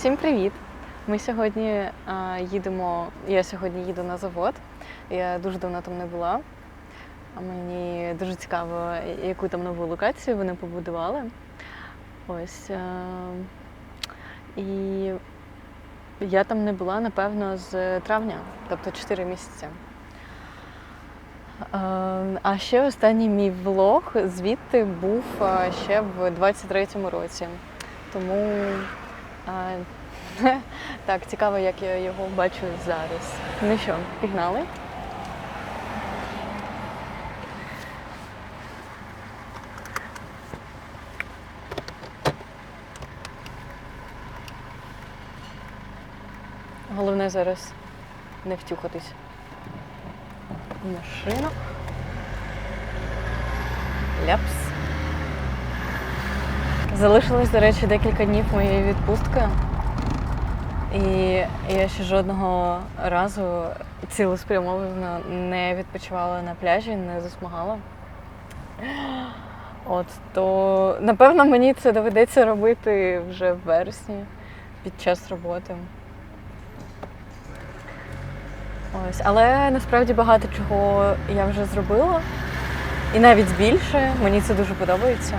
Всім привіт! Ми сьогодні а, їдемо. Я сьогодні їду на завод. Я дуже давно там не була. Мені дуже цікаво, яку там нову локацію вони побудували. Ось. А, і я там не була, напевно, з травня, тобто 4 місяці. А, А ще останній мій влог звідти був ще в 23-му році. Тому так, цікаво, як я його бачу зараз. Ну що, пігнали? Головне зараз не втюхатись. в Машину. Ляпс. Залишилось, до речі, декілька днів моєї відпустки. І я ще жодного разу цілеспрямовано не відпочивала на пляжі, не засмагала. От то напевно мені це доведеться робити вже в вересні під час роботи. Ось, але насправді багато чого я вже зробила. І навіть більше, мені це дуже подобається.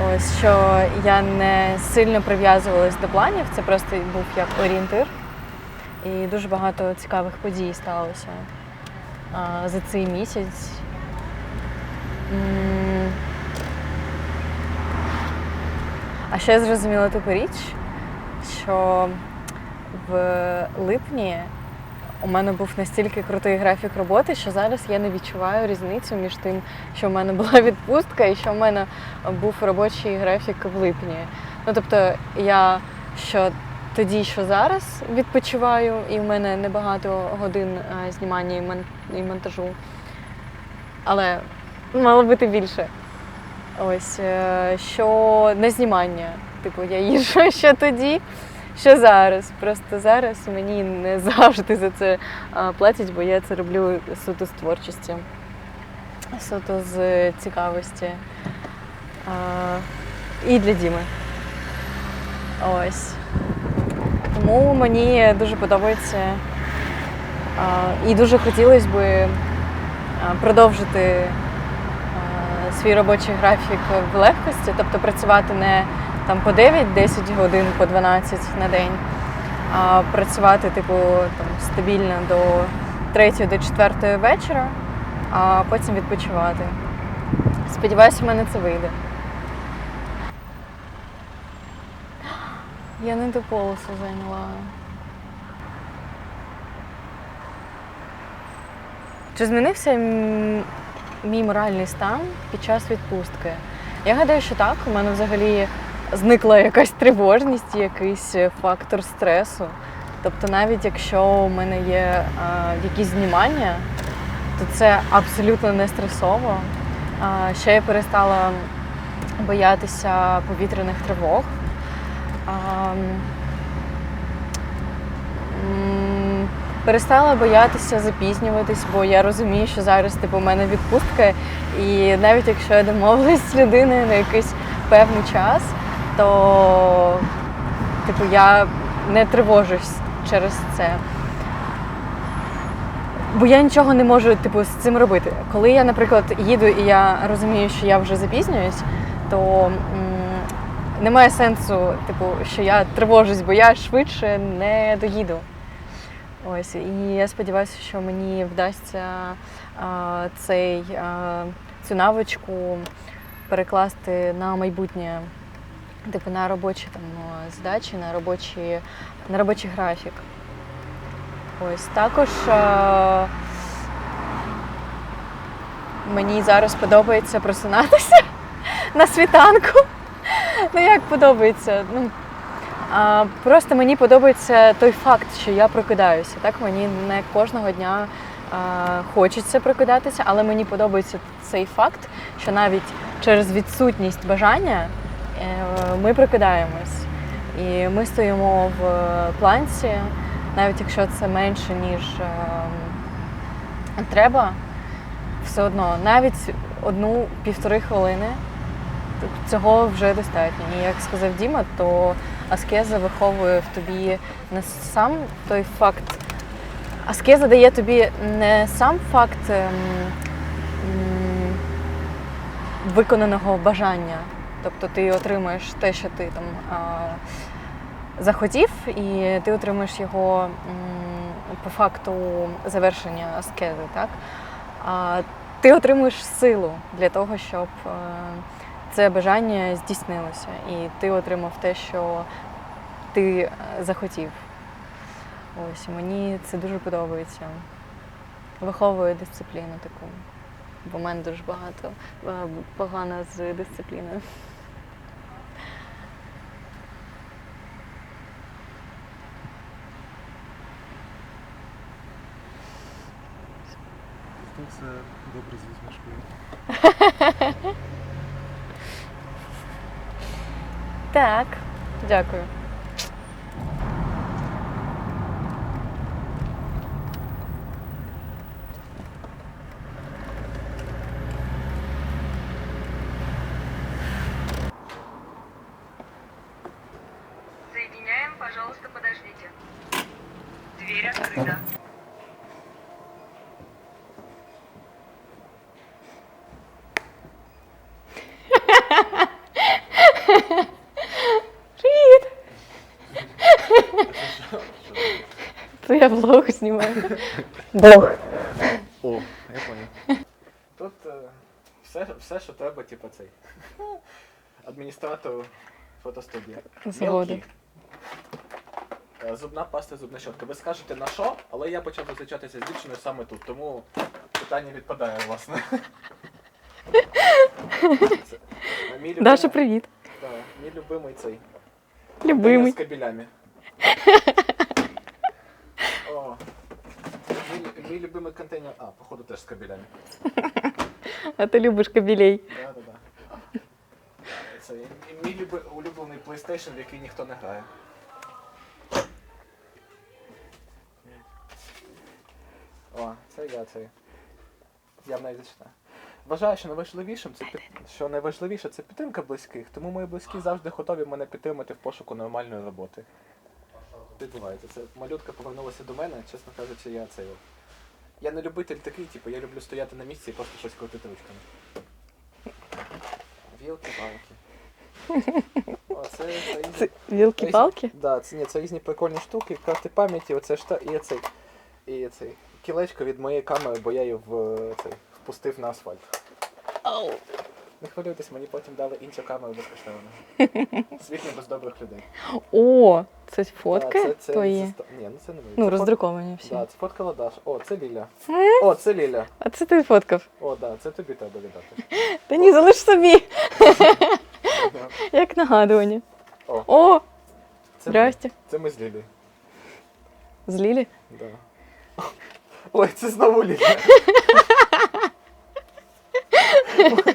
Ось що я не сильно прив'язувалась до планів, це просто був як орієнтир. І дуже багато цікавих подій сталося за цей місяць. А ще я зрозуміла таку річ, що в липні у мене був настільки крутий графік роботи, що зараз я не відчуваю різницю між тим, що в мене була відпустка і що в мене був робочий графік в липні. Ну тобто я що тоді, що зараз відпочиваю, і в мене небагато годин знімання і мон- і монтажу. Але мало бути більше. Ось е, що не знімання. Типу, я їжджу ще тоді, що зараз. Просто зараз мені не завжди за це платять, бо я це роблю суто з творчості, суто з цікавості. І для Діми. Ось. Тому мені дуже подобається. І дуже хотілося би продовжити свій робочий графік в легкості, тобто працювати не там по 9-10 годин, по 12 на день, а працювати, типу, там, стабільно до 3 до 4 вечора, а потім відпочивати. Сподіваюся, в мене це вийде. Я не до полосу зайняла. Чи змінився мій моральний стан під час відпустки? Я гадаю, що так. У мене взагалі зникла якась тривожність, якийсь фактор стресу. Тобто, навіть якщо у мене є а, якісь знімання, то це абсолютно не стресово. А, ще я перестала боятися повітряних тривог. А, перестала боятися запізнюватись, бо я розумію, що зараз типу, у мене відпустка, і навіть якщо я домовилась з людиною на якийсь певний час, то типу, я не тривожусь через це. Бо я нічого не можу типу, з цим робити. Коли я, наприклад, їду і я розумію, що я вже запізнююсь, то м, немає сенсу, типу, що я тривожусь, бо я швидше не доїду. Ось, і я сподіваюся, що мені вдасться а, цей, а, цю навичку перекласти на майбутнє, типу на робочі там, задачі, на робочі, на робочий графік. Ось також а, мені зараз подобається просинатися на світанку. Ну як подобається? Ну, а, просто мені подобається той факт, що я прокидаюся. Так мені не кожного дня а, хочеться прокидатися, але мені подобається цей факт, що навіть через відсутність бажання е, ми прокидаємось. І ми стоїмо в планці, навіть якщо це менше, ніж е, треба, все одно навіть одну-півтори хвилини цього вже достатньо. І як сказав Діма, то аскеза виховує в тобі не сам той факт. Аскеза дає тобі не сам факт ем, виконаного бажання. Тобто ти отримуєш те, що ти там захотів, і ти отримуєш його по факту завершення аскези, так? А ти отримуєш силу для того, щоб е, це бажання здійснилося, і ти отримав те, що ти е, захотів. Ось мені це дуже подобається. Виховує дисципліну таку. Бо в мене дуже багато е, погано з дисципліною. Хто це добре з усмішкою? Так, дякую. То я влог знімаю. Блог. О, я понял. Тут е, все, все, що треба, типу цей. Адміністратор фотостудії. Згода. Мілкі. Е, Зубна паста, зубна щотка. Ви скажете на що, але я почав зустрічатися з дівчиною саме тут, тому питання відпадає, власне. Це, е, мій любимий- Даша, привіт. Да, мій любимий цей. Любимий. З кабелями. О. Мій, мій любимий контейнер. А, походу теж з кабелями. А ти любиш кабілей. Да, да, да. Це мій люби, улюблений PlayStation, в який ніхто не грає. О, це я цей. Я найвічна. Вважаю, що найважливішим це під... що найважливіше це підтримка близьких, тому мої близькі завжди готові мене підтримати в пошуку нормальної роботи. Відбувається. Це малютка повернулася до мене, чесно кажучи, я цей. Я не любитель такий, типу, я люблю стояти на місці і просто щось крутити ручками. Вілки-палки. О, це, це, різні- Це вілки-палки? Да, це, ні, це різні прикольні штуки, карти пам'яті, оце ж та, і цей, і цей кілечко від моєї камери, бо я її в, е, цей, впустив на асфальт. Оу. Не хвилюйтесь, мені потім дали іншу камеру безкоштовно. Світ не без добрих людей. О, це фотки Да, це, це твої. зіста- Ні, ну це не мої. Ну, Це роздруковані всі. Да, це фоткала Даша. О, це Ліля. О, це Ліля. А це ти фоткав. О, да, це тобі треба віддати. Та ні, залиш собі, як нагадування. О, О, це, ми, здрасте. це ми з Лілі. З Лілі? Да. Ой, це знову Ліля.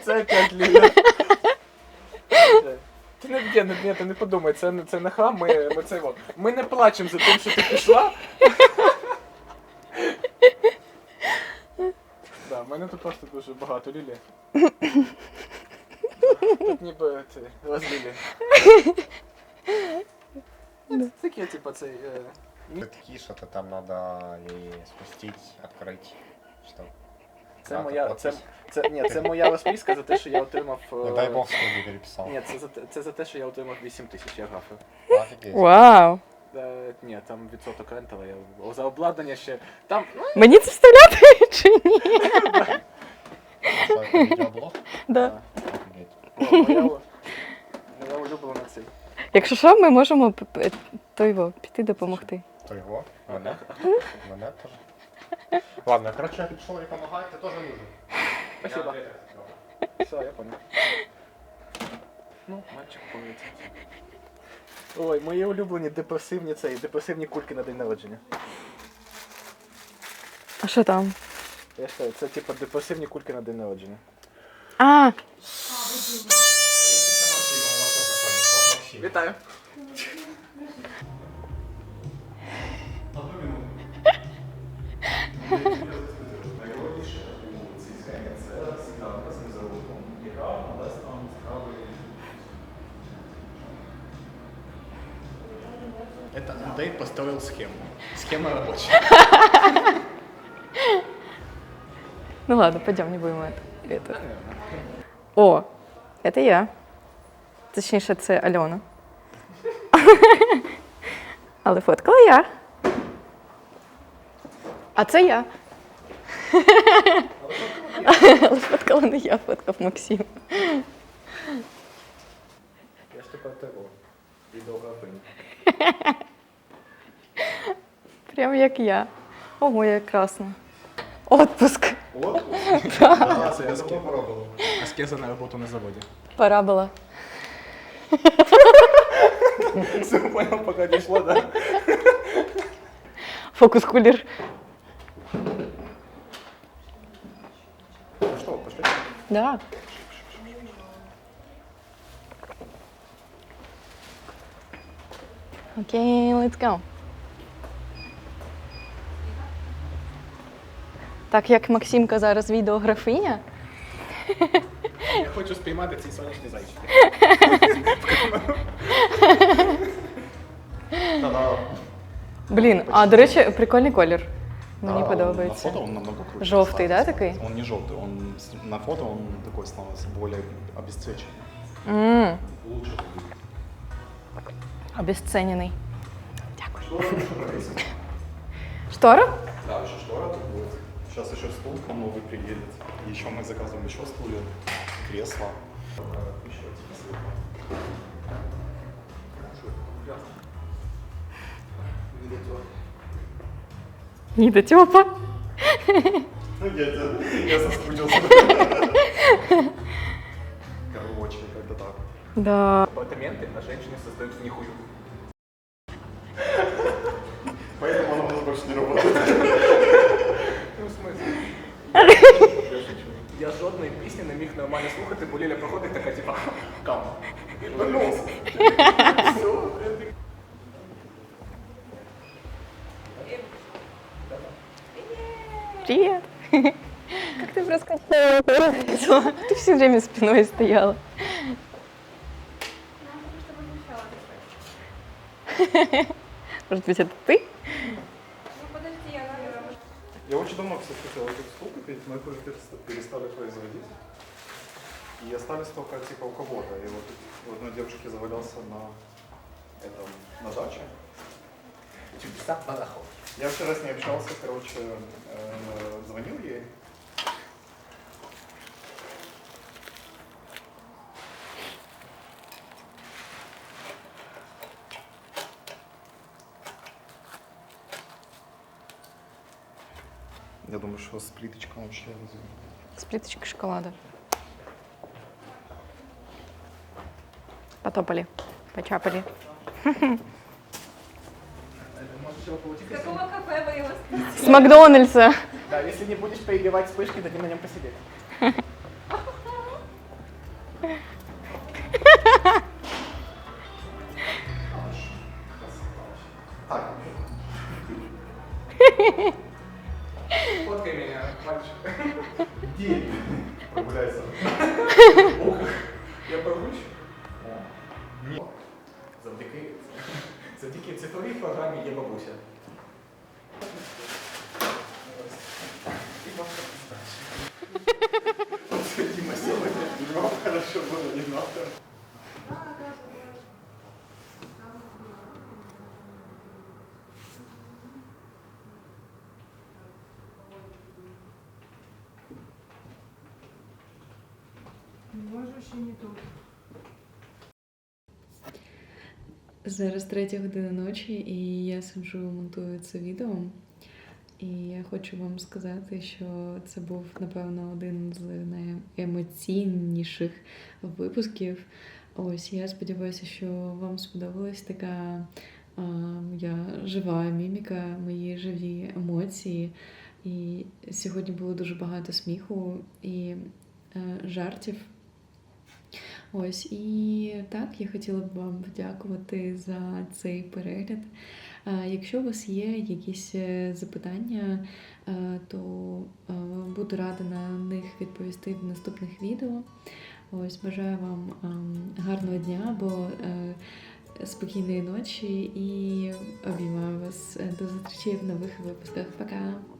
Це опять Ліля. Ти не, ні, ні, ти не подумай, це, не- це не хам, ми, ми, це, от, ми не плачемо за тим, що ти пішла. Да, в мене тут просто дуже багато Лілі. Тут ніби це, розлілі. Таке, типу, цей. е, Такие что-то там надо и спустить, открыть. Что? Це моя, це. Це, ні, це моя розписка за те, що я отримав. е, Не дай бог, что переписал. Ні, це за, те- це за те, що я отримав 8 тисяч, я графив. Вау! Е, ні, там відсоток рентала, я за обладнання ще. Там, ну, Мені це вставляти чи ні? Да. О, моя, у- моя улюблена цей. Якщо що, ми можемо п- п- той во, піти допомогти. Его? Мене? Мене тоже. Ладно, короче, я помогать, ты тоже нужен. Спасибо. Все, я понял. Ну, мальчик поїться. Ой, мої улюблені депресивні цей, депресивні кульки на день народження. А що там? Я ж кажу, це типу депресивні кульки на день народження. А, Вітаю. Это Андрей построил схему. Схема рабочая. Ну ладно, пойдем, не будем это. это. О, это я. Точніше, це Альона. Але фоткала я. А це я. Але фоткала не я, фоткав Максим. Я ж тепер тебе. Відеографиня. Прям як я. Ого, як красно. Отпуск. Я. Аскеза на роботу на заводі. Пора була. Все, понял, пока дійшло, да? Фокус кулер. Ну что, пошли? Да. Окей, let's go. Так як Максимка зараз відеографиня, Я хочу спіймати ці сонячні зайчики. Блін, а до речі, прикольний колір. Мені Да, подобається. На фото он намного круче. Жовтий, да, такий? Он не желтый, он на фото он такой становится более обесцвеченный. Лучше обесценений. Дякую. Штора? Да, еще штора тут будет. Сейчас еще стул новый приедет. Еще мы заказываем еще стулья, кресло. Еще эти Недотепа. Ну, я соскучился. Короче, как-то так. Да Апартаменты на женщине создают нихую. Поэтому она у нас больше не работает. Ну, в смысле? Я шучу. Я жодної пісні не міг нормально слухати, бо Ліля проходить така, типа, кам. Вернувся. Привет. Как ты проскочила? Ты все время спиной стояла. Может быть, это ты? Я очень давно, кстати, хотел эту стул купить, но их уже перест- перестали производить. И остались только типа у кого-то. И вот у одной девушки завалялся на этом, на даче. Чудеса Балахов. Я вчера с ней общался, короче, э, звонил ей. Думаю, что с плиточкой вообще С плиточкой шоколада. Потопали. Почапали. Какого кафе вы его С Макдональдса. Да, если не будешь перебивать вспышки, дадим на нем посидеть. Я прогусь. Завдяки, завдяки цифровій програмі є бабуся. Дима сьогодні, ну, хорошо було, не надо. Зараз третя година ночі, і я сиджу, монтую це відео. І я хочу вам сказати, що це був, напевно, один з найемоційніших випусків. Ось я сподіваюся, що вам сподобалась така а, моя жива міміка, мої живі емоції. І сьогодні було дуже багато сміху і е, жартів. Ось і так, я хотіла б вам подякувати за цей перегляд. Якщо у вас є якісь е, запитання, е, то е, буду рада на них відповісти в наступних відео. Ось бажаю вам ем, гарного дня, бо е, спокійної ночі і обіймаю вас до зустрічі в нових випусках. Пока!